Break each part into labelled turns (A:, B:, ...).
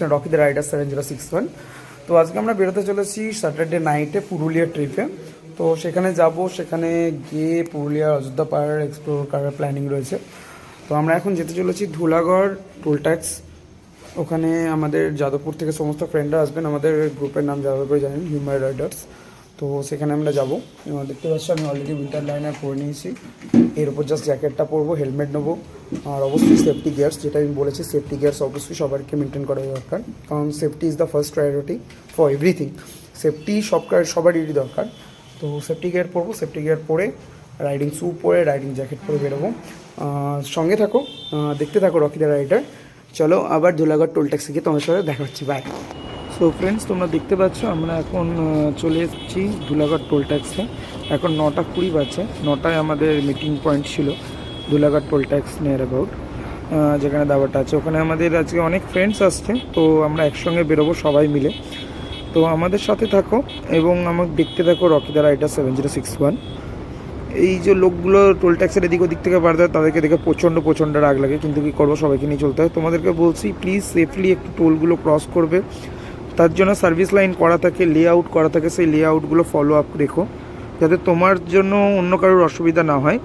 A: দেখছেন Rocky the Rider seven zero six one. তো আজকে আমরা বেরোতে চলেছি স্যাটারডে নাইটে পুরুলিয়ার ট্রিপে তো সেখানে যাব, সেখানে গিয়ে পুরুলিয়ার অযোধ্যা পাহাড় এক্সপ্লোর করার প্ল্যানিং রয়েছে। তো আমরা এখন যেতে চলেছি ধুলাগড় টোল ট্যাক্স ওখানে আমাদের যাদবপুর থেকে সমস্ত ফ্রেন্ডরা আসবেন। আমাদের গ্রুপের নাম যাদবপুর জানেন হিউম্যান রাইডার্স তো সেখানে আমরা যাব। দেখতে পাচ্ছি, আমি অলরেডি উইন্টার লাইনার পরে নিয়েছি। এর উপর জাস্ট জ্যাকেটটা পরবো হেলমেট নেব। আর অবশ্যই সেফটি গিয়ার্স যেটা আমি বলেছি সেফটি গিয়ার্স অবশ্যই সবাইকে মেনটেন করা দরকার। কারণ safety is the first priority for everything safety সব সবারই দরকার। তো সেফটি গিয়ার পরবো সেফটি গিয়ার পরে রাইডিং শ্যু পরে রাইডিং জ্যাকেট পরে বেরোবো। সঙ্গে থাকো দেখতে থাকো রকি দ্য রাইডার চলো আবার ধুলাগড় টোল ট্যাক্সি গিয়ে তোমার সাথে দেখা হচ্ছে। বাই সো ফ্রেন্ডস তোমরা দেখতে পাচ্ছ, আমরা এখন চলে এসেছি ধুলাগড় টোল ট্যাক্সে এখন নটা কুড়ি বাজে নটায় আমাদের মিটিং পয়েন্ট ছিল Dhulagarh toll tax near about যেখানে দাবাটা আছে। ওখানে আমাদের আজকে অনেক ফ্রেন্ডস আসছে, তো আমরা একসঙ্গে বেরোবো সবাই মিলে। তো আমাদের সাথে থাকো এবং আমাকে দেখতে থাকো Rocky the Rider seven zero six one এই যে লোকগুলো টোল ট্যাক্সের এদিক ওদিক থেকে বাড়তে হয় তাদেরকে দেখে প্রচণ্ড প্রচণ্ড রাগ লাগে। কিন্তু কী করব? সবাইকে নিয়ে চলতে হয়। তোমাদেরকে বলছি প্লিজ সেফলি একটু টোলগুলো ক্রস করবে। তার জন্য সার্ভিস লাইন করা থাকে লে আউট করা থাকে সেই লে আউটগুলো ফলো আপ রেখো যাতে তোমার জন্য অন্য কারোর অসুবিধা না হয়।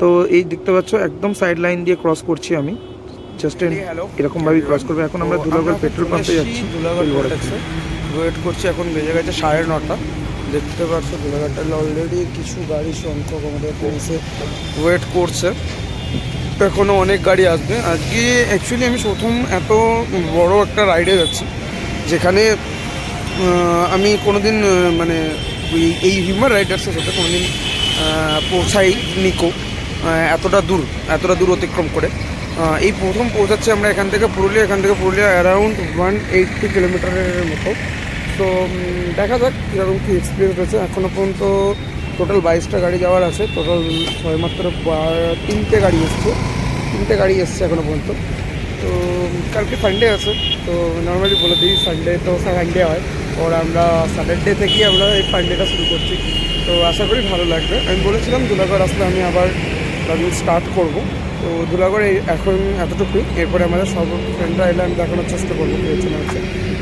A: তো এই দেখতে পাচ্ছ একদম সাইড লাইন দিয়ে ক্রস করছি আমি। জাস্ট এরকমভাবেই ক্রস করবে। এখন আমরা ধুলাগড় পেট্রোল পাম্পে যাচ্ছি। ওয়েট করছি এখন বেজে গেছে সাড়ে নটা। দেখতে পাচ্ছ ধুলাঘাটটা অলরেডি কিছু গাড়ি সংখ্যক আমাদের পৌঁছে ওয়েট করছে। এখনও অনেক গাড়ি আসবে। আজকে অ্যাকচুয়ালি আমি প্রথম এত বড় একটা রাইডে যাচ্ছি। যেখানে আমি কোনোদিন আহ, মানে এই- হিউম্যান রাইডার্সের সাথে কোনোদিন আহ, পৌঁছাই নিকো এতটা দূর এতটা দূর অতিক্রম করে। এই প্রথম পৌঁছাচ্ছি আমরা এখান থেকে পুরুলিয়া এখান থেকে পুরুলিয়া অ্যারাউন্ড ওয়ান এইটটি কিলোমিটারের মতো। তো দেখা যাক কীরকম কী এক্সপিরিয়েন্স হয়েছে এখনও পর্যন্ত টোটাল বাইশটা গাড়ি যাওয়ার আছে। টোটাল ছয়মাত্র বা- তিনটে গাড়ি এসছে। তিনটে গাড়ি এসছে এখনও পর্যন্ত। তো কালকে সানডে আছে, তো নর্মালি বলে দিই সানডে তো সানডে হয়। ওর আমরা স্যাটারডে থেকেই আমরা এই সানডেটা শুরু করছি। তো আশা করি ভালো লাগবে। আমি বলেছিলাম দুলাগড় আসলে আমি আবার রানিং স্টার্ট করব। তো দুলাগড় এখন এতটুকুই। এরপরে আমাদের সব ফ্রেন্ডরা এলে আমি দেখানোর চেষ্টা করব কী হচ্ছে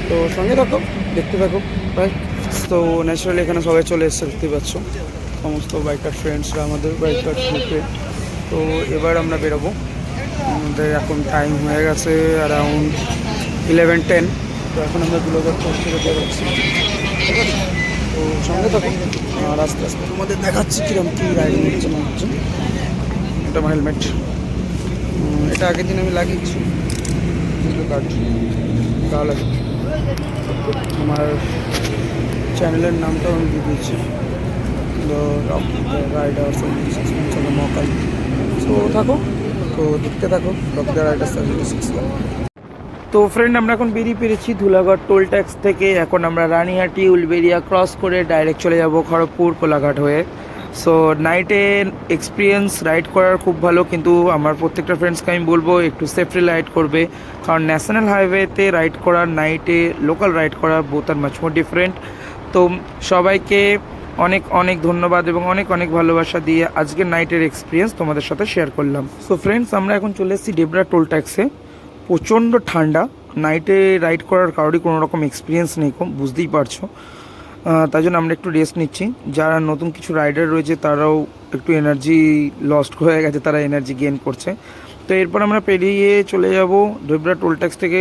A: তো সঙ্গে থাকো, দেখতে থাকো। রাইট তো ন্যাচারালি এখানে সবাই চলে এসছে দেখতে পাচ্ছ। সমস্ত বাইকার ফ্রেন্ডসরা আমাদের বাইকার গ্রুপে তো এবার আমরা বেরোবো। আমাদের এখন টাইম হয়ে গেছে অ্যারাউন্ড ইলেভেন টেন তো এখন আমরা দুলাগড় পৌঁছে থেকে বেরোচ্ছি ঠিক আছে তো সঙ্গে থাকো আর আস্তে আস্তে তোমাদের দেখাচ্ছি কিরম কী রাইডিং হচ্ছে না হচ্ছে এটা আমার হেলমেট এটা আগের দিন আমি লাগিয়েছি কার্ড ভালো লাগে আমার চ্যানেলের নামটাও আমি দিয়ে দিয়েছি রাইডার চলো মকাল তো থাকো তো দেখতে থাকো তো ফ্রেন্ড আমরা এখন বেরিয়ে পেরেছি ধুলাগড় টোল ট্যাক্স থেকে। এখন আমরা রানিহাটি উলবেরিয়া ক্রস করে ডাইরেক্ট চলে যাব খড়গপুর, কোলাঘাট হয়ে। সো নাইটে এক্সপিরিয়েন্স রাইড করার খুব ভালো, কিন্তু আমার প্রত্যেকটা ফ্রেন্ডসকে আমি বলব, একটু সেফলি রাইড করবে। কারণ ন্যাশনাল হাইওয়েতে রাইড করা নাইটে লোকাল রাইড করা both are much more different তো সবাইকে অনেক অনেক ধন্যবাদ এবং অনেক অনেক ভালোবাসা দিয়ে আজকের নাইটের এক্সপিরিয়েন্স তোমাদের সাথে শেয়ার করলাম। সো ফ্রেন্ডস আমরা এখন চলে এসেছি ডেবরা টোল ট্যাক্সে প্রচণ্ড ঠান্ডা। নাইটে রাইড করার কারোরই কোনো রকম এক্সপিরিয়েন্স নেই কম বুঝতেই পারছ। তাই জন্য আমরা একটু রেস্ট নিচ্ছি। যারা নতুন কিছু রাইডার রয়েছে, তারাও একটু এনার্জি লস্ট হয়ে গেছে, তারা এনার্জি গেইন করছে। তো এরপর আমরা পেরিয়ে চলে যাব ডেবরা টোল ট্যাক্স থেকে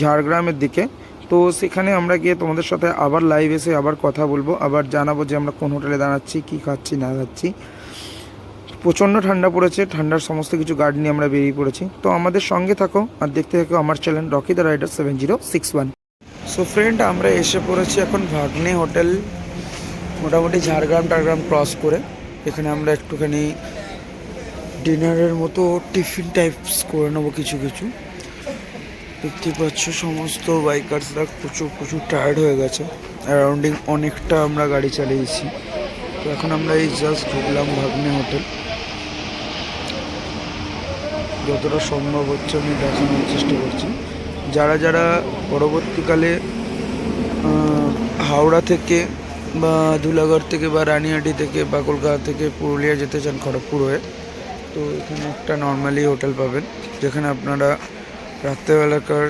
A: ঝাড়গ্রামের দিকে। তো সেখানে আমরা গিয়ে তোমাদের সাথে আবার লাইভ এসে আবার কথা বলব, আবার জানাব যে আমরা কোন হোটেলে দাঁড়াচ্ছি, কী খাচ্ছি, না খাচ্ছি। প্রচণ্ড ঠান্ডা পড়েছে, ঠান্ডার সমস্ত কিছু গার্ড নিয়ে আমরা বেরিয়ে পড়েছি। তো আমাদের সঙ্গে থাকো আর দেখতে থাকো আমার channel Rocky the Rider seven zero six one so friend আমরা এসে পড়েছি এখন ভাগ্নে হোটেল মোটামুটি ঝাড়গ্রাম টাড়গ্রাম ক্রস করে। এখানে আমরা একটুখানি ডিনারের মতো টিফিন টাইপস করে নেব কিছু কিছু। দেখতে পাচ্ছ, সমস্ত বাইকার্সরা প্রচুর প্রচুর টায়ার্ড হয়ে গেছে। অ্যারাউন্ডিং অনেকটা আমরা গাড়ি চালিয়েছি। তো এখন আমরা এই জাস্ট ঢুকলাম ভাগ্নে হোটেল যতটা সম্ভব হচ্ছে আমি দেখানোর চেষ্টা করছি। যারা যারা পরবর্তীকালে হাওড়া থেকে বা ধুলাগড় থেকে বা রানিহাটি থেকে বা কলকাতা থেকে পুরুলিয়া যেতে চান খড়গপুর হয়ে, তো এখানে একটা নর্মালি হোটেল পাবেন, যেখানে আপনারা রাত্রেবেলাকার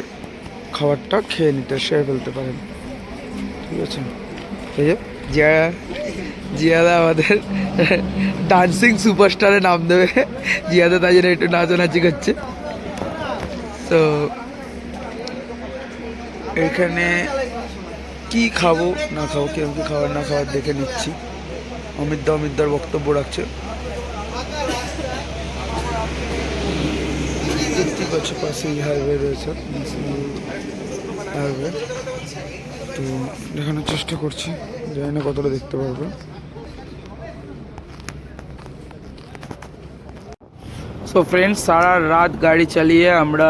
B: খাবারটা খেয়ে নিতে, সেরে ফেলতে পারেন। ঠিক আছে? এই যে জিয়া জিয়াদা আমাদের ডান্সিং সুপারস্টারে নাম দেবে। জিয়াদা তাই জন্য একটু নাচানাচি করছে। তো এখানে কি খাব, না খাব কেউ কি খাবার না খাবার দেখে নিচ্ছি। অমিত অমিতদা অমিতদার বক্তব্য রাখছে। দেখতেই পাচ্ছ পাশেই হাইওয়ে রয়েছে হাইওয়ে তো দেখানোর চেষ্টা করছি, জানি না কতটা দেখতে পারবে। সো ফ্রেন্ডস সারা রাত গাড়ি চালিয়ে আমরা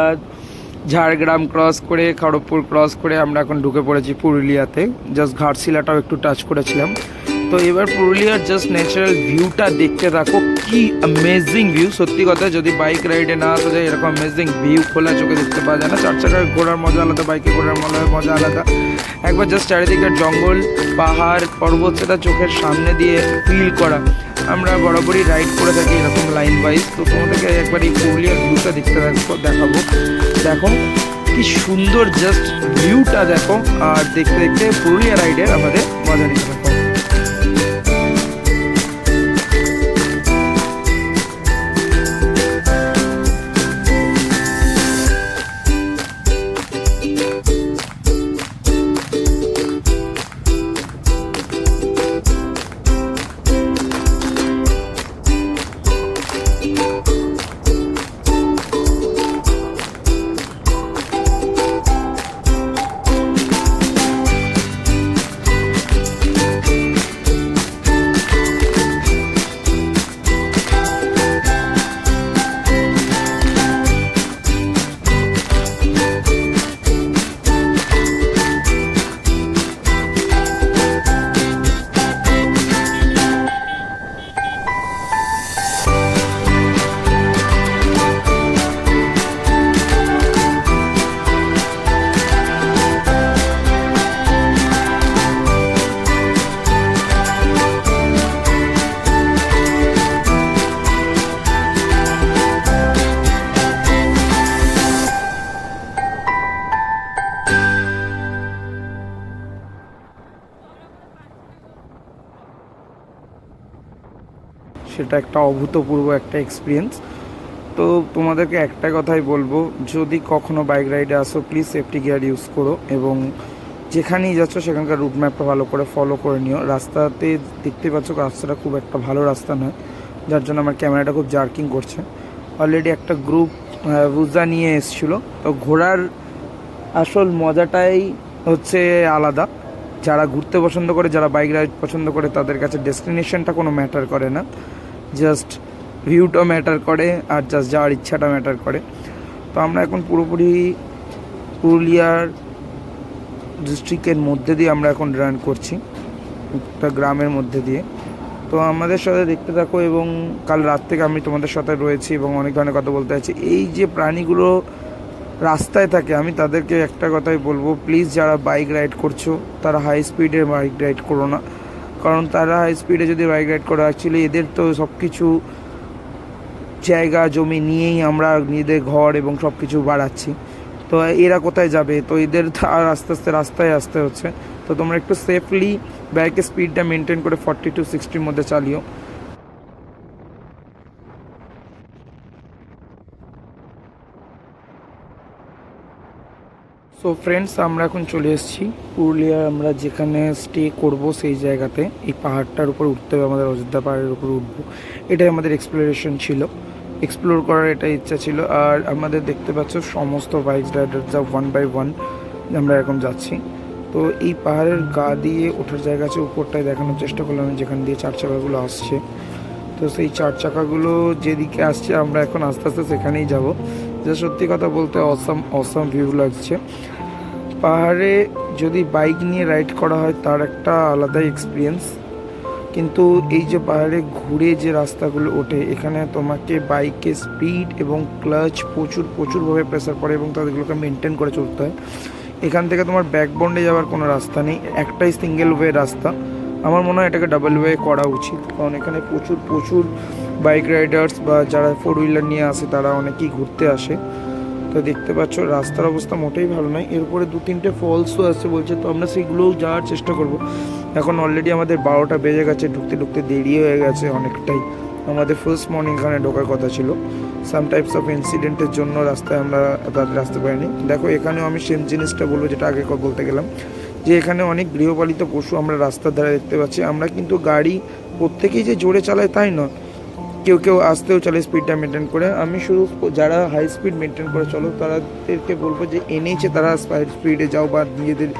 B: ঝাড়গ্রাম ক্রস করে, খড়গপুর ক্রস করে আমরা এখন ঢুকে পড়েছি পুরুলিয়াতে। জাস্ট ঘাটশিলাটাও একটু টাচ করেছিলাম। তো এবার পুরুলিয়ার জাস্ট ন্যাচারাল ভিউটা দেখতে থাকো। কি অ্যামেজিং ভিউ সত্যি কথা যদি বাইক রাইডে না আসা যায়, এরকম অ্যামেজিং ভিউ খোলা চোখে দেখতে পাওয়া যায় না। চার চাকায় ঘোরার মজা আলাদা বাইকে ঘোরার মজা আলাদা। একবার জাস্ট চারিদিকের জঙ্গল, পাহাড়, পর্বত, সেটা চোখের সামনে দিয়ে ফিল করা। আমরা বরাবরই রাইড করে থাকি এরকম লাইন ওয়াইজ তো তোমাদেরকে একবার এই পুরুলিয়ার ভিউটা দেখতে থাকব দেখাবো। দেখো, কি সুন্দর জাস্ট ভিউটা দেখো। আর দেখতে দেখতে পুরুলিয়া রাইডের আমাদের মজা নিতে সেটা একটা অভূতপূর্ব একটা এক্সপিরিয়েন্স তো তোমাদেরকে একটা কথাই বলব, যদি কখনো বাইক রাইডে আসো প্লিজ সেফটি গিয়ার ইউজ করো এবং যেখানেই যাচ্ছ সেখানকার রুট ম্যাপটা ভালো করে ফলো করে নিও। রাস্তাতে দেখতে পাচ্ছ রাস্তাটা খুব একটা ভালো রাস্তা নয়, যার জন্য আমার ক্যামেরাটা খুব জার্কিং করছে। অলরেডি একটা গ্রুপ বুজা নিয়ে এসেছিল। তো ঘোরার আসল মজাটাই হচ্ছে আলাদা। যারা ঘুরতে পছন্দ করে, যারা বাইক রাইড পছন্দ করে, তাদের কাছে ডেস্টিনেশনটা কোনো ম্যাটার করে না। জাস্ট ভিউটা ম্যাটার করে আর জাস্ট যাওয়ার ইচ্ছাটা ম্যাটার করে। তো আমরা এখন পুরোপুরি পুরুলিয়ার ডিস্ট্রিক্টের মধ্যে দিয়ে আমরা এখন রান করছি, একটা গ্রামের মধ্যে দিয়ে। তো আমাদের সাথে দেখতে থাকো এবং কাল রাত থেকে আমি তোমাদের সাথে রয়েছি এবং অনেক ধরনের কথা বলতে চাইছি এই যে প্রাণীগুলো রাস্তায় থাকে, আমি তাদেরকে একটা কথাই বলব প্লিজ যারা বাইক রাইড করছ, তারা হাই স্পিডে বাইক রাইড করো না। কারণ তারা হাই স্পিডে যদি বাইক রাইড করে অ্যাকচুয়ালি এদের তো সব কিছু জায়গা, জমি নিয়েই আমরা নিজেদের ঘর এবং সব কিছু বাড়াচ্ছি। তো এরা কোথায় যাবে? তো এদের আর আস্তে আস্তে রাস্তায় আসতে হচ্ছে। তো তোমরা একটু সেফলি বাইকের স্পিডটা মেনটেন করে ফর্টি টু সিক্সটির মধ্যে চালিও। সো ফ্রেন্ডস আমরা এখন চলে এসেছি। পুরুলিয়া আমরা যেখানে স্টে করব সেই জায়গাতে। এই পাহাড়টার উপর উঠতে হবে, আমাদের অযোধ্যা পাহাড়ের উপর উঠবো। এটাই আমাদের এক্সপ্লোরেশন ছিল। এক্সপ্লোর করার এটা ইচ্ছা ছিল। আর আমাদের দেখতে পাচ্ছ, সমস্ত বাইক রাইডার যা ওয়ান বাই ওয়ান আমরা এখন যাচ্ছি। তো এই পাহাড়ের গা দিয়ে ওঠার জায়গা আছে, উপরটায় দেখানোর চেষ্টা করলাম, যেখান দিয়ে চার চাকাগুলো আসছে। তো সেই চার চাকাগুলো যেদিকে আসছে, আমরা এখন আস্তে আস্তে সেখানেই যাব। যে সত্যি কথা বলতে অসম অসম ভিউ লাগছে। পাহাড়ে যদি বাইক নিয়ে রাইড করা হয়, তার একটা আলাদাই এক্সপিরিয়েন্স কিন্তু এই যে পাহাড়ে ঘুরে যে রাস্তাগুলো ওঠে, এখানে তোমাকে বাইকে স্পিড এবং ক্লাচ প্রচুর, প্রচুরভাবে প্রেসার পড়ে এবং তাদেরগুলোকে মেনটেন করে চলতে হয়। এখান থেকে তোমার ব্যাকবন্ডে যাওয়ার কোনো রাস্তা নেই, একটাই সিঙ্গেল ওয়ে রাস্তা। আমার মনে হয় এটাকে ডাবল ওয়ে করা উচিত, কারণ এখানে প্রচুর প্রচুর বাইক রাইডার্স বা যারা ফোর হুইলার নিয়ে আসে, তারা অনেকেই ঘুরতে আসে। তো দেখতে পাচ্ছ, রাস্তার অবস্থা মোটেই ভালো নয়। এরপরে দু তিনটে ফলসও আছে বলছে, তো আমরা সেগুলোও যাওয়ার চেষ্টা করব। এখন অলরেডি আমাদের বারোটা বেজে গেছে, ঢুকতে ঢুকতে দেরি হয়ে গেছে অনেকটাই। আমাদের ফার্স্ট মর্নিং এখানে ঢোকার কথা ছিল। সাম টাইপস অফ ইনসিডেন্টের জন্য রাস্তায় আমরা তাদের আসতে পারিনি। দেখো, এখানেও আমি সেম জিনিসটা বলব যেটা আগে বলতে গেলাম, যে এখানে অনেক গৃহপালিত পশু আমরা রাস্তার ধারে দেখতে পাচ্ছি। আমরা কিন্তু গাড়ি প্রত্যেকেই যে জোরে চালায় তাই নয়। কেউ কেউ আসতেও চলে স্পিডটা মেনটেন করে। আমি শুধু যারা হাই স্পিড মেনটেন করে, চলো, তাদেরকে বলব যে এনেছে তারা স্পিডে যাও বা নিজেদের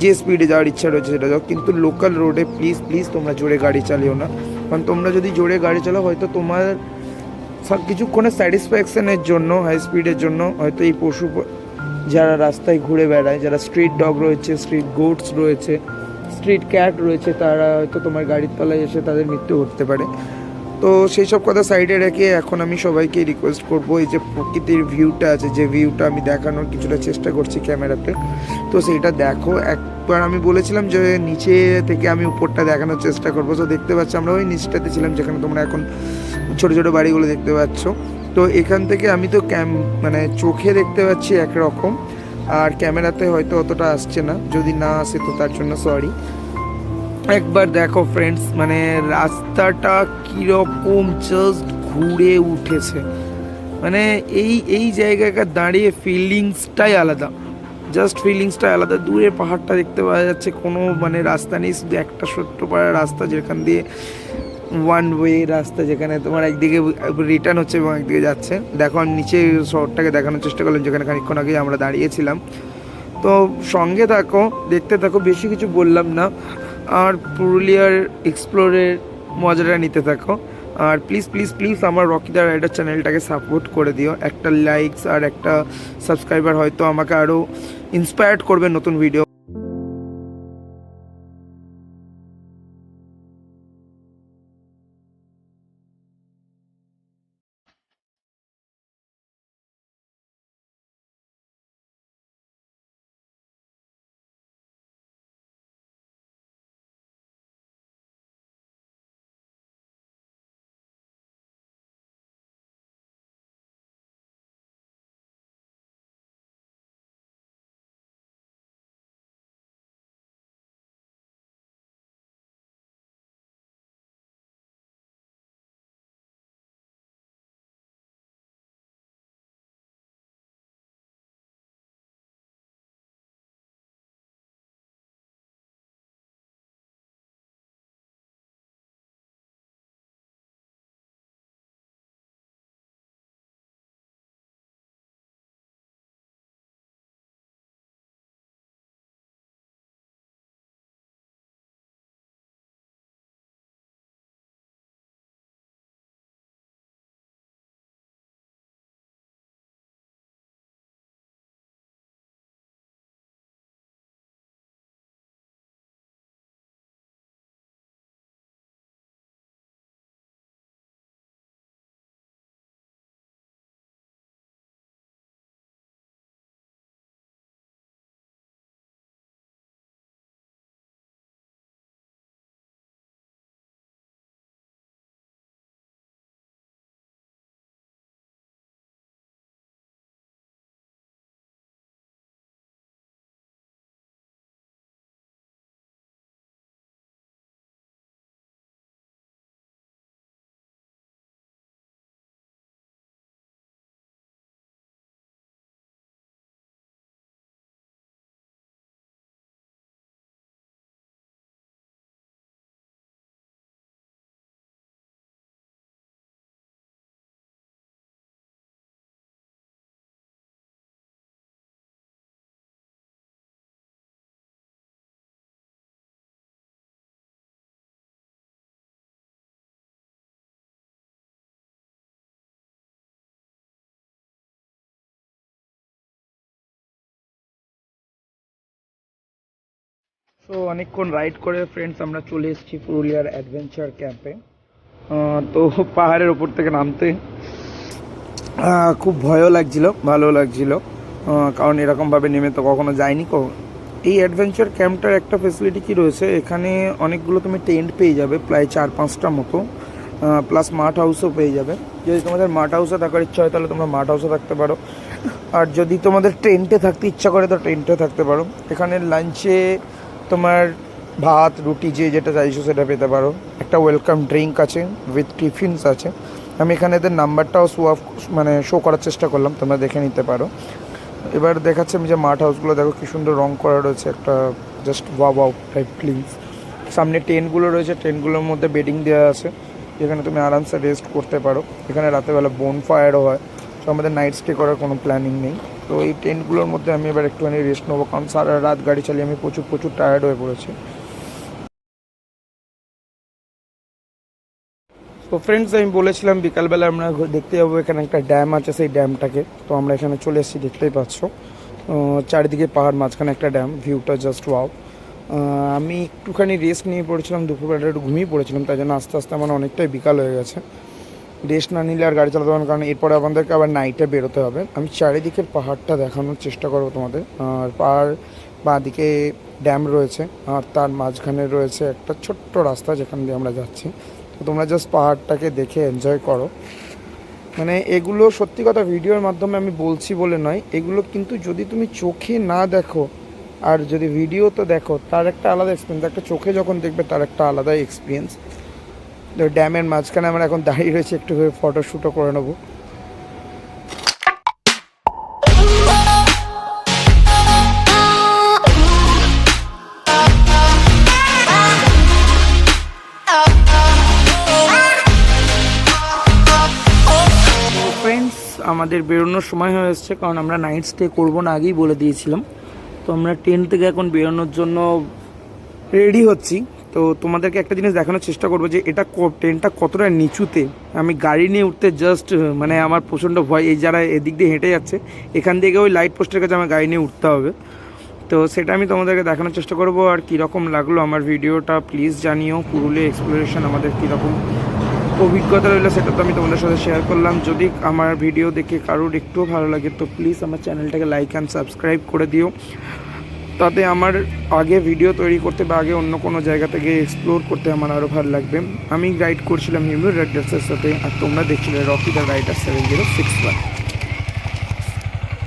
B: যে স্পিডে যাওয়ার ইচ্ছা রয়েছে সেটা যাও। কিন্তু লোকাল রোডে প্লিজ প্লিজ তোমরা জোরে গাড়ি চালিও না। কারণ তোমরা যদি জোরে গাড়ি চালাও, হয়তো তোমার সব কিছুক্ষণের স্যাটিসফ্যাকশনের জন্য হাই স্পিডের জন্য, হয়তো এই পশু যারা রাস্তায় ঘুরে বেড়ায়, যারা স্ট্রিট ডগ রয়েছে স্ট্রিট গোটস রয়েছে স্ট্রিট ক্যাট রয়েছে, তারা হয়তো তোমার গাড়ির তলায় এসে তাদের মৃত্যু ঘটতে পারে। তো সেই সব কথা সাইডে রেখে এখন আমি সবাইকে রিকোয়েস্ট করব, এই যে প্রকৃতির ভিউটা আছে, যে ভিউটা আমি দেখানোর কিছুটা চেষ্টা করছি ক্যামেরাতে তো সেইটা দেখো। একবার আমি বলেছিলাম যে নিচে থেকে আমি উপরটা দেখানোর চেষ্টা করব। তো দেখতে পাচ্ছ আমরা ওই নিচটাতে ছিলাম যেখানে তোমরা এখন ছোটো ছোটো বাড়িগুলো দেখতে পাচ্ছ। তো এখান থেকে আমি তো ক্যাম মানে চোখে দেখতে পাচ্ছি একরকম। আর ক্যামেরাতে হয়তো অতটা আসছে না। যদি না আসে তো তার জন্য সরি একবার দেখো ফ্রেন্ডস মানে রাস্তাটা কীরকম জাস্ট ঘুরে উঠেছে। মানে এই এই জায়গাটা দাঁড়িয়ে ফিলিংসটাই আলাদা। জাস্ট ফিলিংসটাই আলাদা। দূরে পাহাড়টা দেখতে পাওয়া যাচ্ছে, কোনো মানে রাস্তা নেই, শুধু একটা ছোট্ট পাড়ার রাস্তা যেখান দিয়ে ওয়ান ওয়ে রাস্তা যেখানে তোমার একদিকে রিটার্ন হচ্ছে এবং একদিকে যাচ্ছে। দেখো, আমি নিচে শহরটাকে দেখানোর চেষ্টা করলাম, যেখানে খানিকক্ষণ আগে আমরা দাঁড়িয়েছিলাম। তো সঙ্গে থাকো, দেখতে থাকো, বেশি কিছু বললাম না। আর পুরুলিয়ার এক্সপ্লোরের মজাটা নিতে থাকো। আর প্লিজ প্লিজ প্লিজ আমার রকিদার রাইডার চ্যানেলটাকে সাপোর্ট করে দিও। একটা লাইকস আর একটা সাবস্ক্রাইবার হয়তো আমাকে আরও ইন্সপায়ার্ড করবে নতুন ভিডিও সো অনেকক্ষণ রাইড করে ফ্রেন্ডস আমরা চলে এসেছি পুরুলিয়ার অ্যাডভেঞ্চার ক্যাম্পে তো পাহাড়ের ওপর থেকে নামতে খুব ভয়ও লাগছিল, ভালো লাগছিল। কারণ এরকমভাবে নেমে তো কখনো যায়নি কো এই অ্যাডভেঞ্চার ক্যাম্পটার একটা ফেসিলিটি কি রয়েছে? এখানে অনেকগুলো তুমি টেন্ট পেয়ে যাবে, প্রায় চার পাঁচটা মতো। প্লাস মাঠ হাউসও পেয়ে যাবে। যদি তোমাদের মাঠ হাউসে থাকার ইচ্ছা হয়, তাহলে তোমরা মাঠ হাউসে থাকতে পারো। আর যদি তোমাদের টেন্টে থাকতে ইচ্ছা করে, তো টেন্টে থাকতে পারো। এখানে লাঞ্চে তোমার ভাত, রুটি, যে যেটা চাইছো সেটা পেতে পারো। একটা ওয়েলকাম ড্রিঙ্ক আছে উইথ টিফিনস আছে। আমি এখানে এদের নাম্বারটাও শো অফ মানে শো করার চেষ্টা করলাম, তোমরা দেখে নিতে পারো। এবার দেখাচ্ছে আমি যে মাঠ হাউসগুলো দেখো কি সুন্দর রং করা রয়েছে, একটা জাস্ট ওয়া ওয়াও টাইপ ক্লিন সামনে টেন্টগুলো রয়েছে টেন্টগুলোর মধ্যে বেডিং দেওয়া আছে। যেখানে তুমি আরামসে রেস্ট করতে পারো। এখানে রাতেরবেলা বোন ফায়ারও হয়। তো আমাদের নাইট স্টে করার কোনো প্ল্যানিং নেই। তো এই টেন্টগুলোর মধ্যে আমি এবার একটুখানি রেস্ট নেব, কারণ সারা রাত গাড়ি চালিয়ে আমি প্রচুর প্রচুর টায়ার্ড হয়ে পড়েছি। তো ফ্রেন্ডস আমি বলেছিলাম বিকালবেলা আমরা দেখতে যাব, এখানে একটা ড্যাম আছে, সেই ড্যামটাকে তো আমরা এখানে চলে এসেছি, দেখতেই পাচ্ছ। চারিদিকে পাহাড়, মাঝখানে একটা ড্যাম ভিউটা জাস্ট ওয়াও আমি একটুখানি রেস্ট নিয়ে পড়েছিলাম দুপুরবেলা একটু ঘুমিয়ে পড়েছিলাম, তাই জন্য আস্তে আস্তে আমার অনেকটাই বিকাল হয়ে গেছে। রেস্ট না নিলে আর গাড়ি চালাতে না, কারণ এরপরে আমাদেরকে আবার নাইটে বেরোতে হবে। আমি চারিদিকের পাহাড়টা দেখানোর চেষ্টা করব তোমাদের। আর পাহাড় বাঁদিকে ড্যাম রয়েছে, আর তার মাঝখানে রয়েছে একটা ছোট্ট রাস্তা যেখান দিয়ে আমরা যাচ্ছি। তো তোমরা জাস্ট পাহাড়টাকে দেখে এনজয় করো। মানে এগুলো সত্যি কথা ভিডিওর মাধ্যমে আমি বলছি বলে নয়, এগুলো কিন্তু যদি তুমি চোখে না দেখো, আর যদি ভিডিও তো দেখো, তার একটা আলাদা এক্সপিরিয়েন্স একটা চোখে যখন দেখবে, তার একটা আলাদা এক্সপিরিয়েন্স তো ড্যামের মাঝখানে আমরা এখন দাঁড়িয়ে রয়েছি, একটু ফটো শ্যুটও করে নেব। আমাদের বেরোনোর সময় হয়ে এসছে, কারণ আমরা নাইট স্টে করব না আগেই বলে দিয়েছিলাম। তো আমরা ট্রেন থেকে এখন বেরোনোর জন্য রেডি হচ্ছি। তো তোমাদেরকে একটা জিনিস দেখানোর চেষ্টা করব যে এটা ট্রেনটা কতটা নিচুতে। আমি গাড়ি নিয়ে উঠতে জাস্ট মানে আমার প্রচণ্ড ভয়। এই যারা এদিক দিয়ে হেঁটে যাচ্ছে, এখান থেকে ওই লাইট পোস্টের কাছে আমার গাড়ি নিয়ে উঠতে হবে। তো সেটা আমি তোমাদেরকে দেখানোর চেষ্টা করব আর কীরকম লাগল আমার ভিডিওটা। প্লিজ জানিও পুরুলিয়া এক্সপ্লোরেশন আমাদের কীরকম অভিজ্ঞতা রইল সেটা তো আমি তোমাদের সাথে শেয়ার করলাম। যদি আমার ভিডিও দেখে কারোর একটুও ভালো লাগে, তো প্লিজ আমার চ্যানেলটাকে লাইক অ্যান্ড সাবস্ক্রাইব করে দিও। তাতে আমার আগে ভিডিও তৈরি করতে বা আগে অন্য কোনো জায়গা থেকে এক্সপ্লোর করতে আমার আরও ভালো লাগবে। আমি গাইড করছিলাম হিউম্যান রাইডার্সের সাথে, আর তোমরা দেখছিলে Rocky the Rider seven zero six one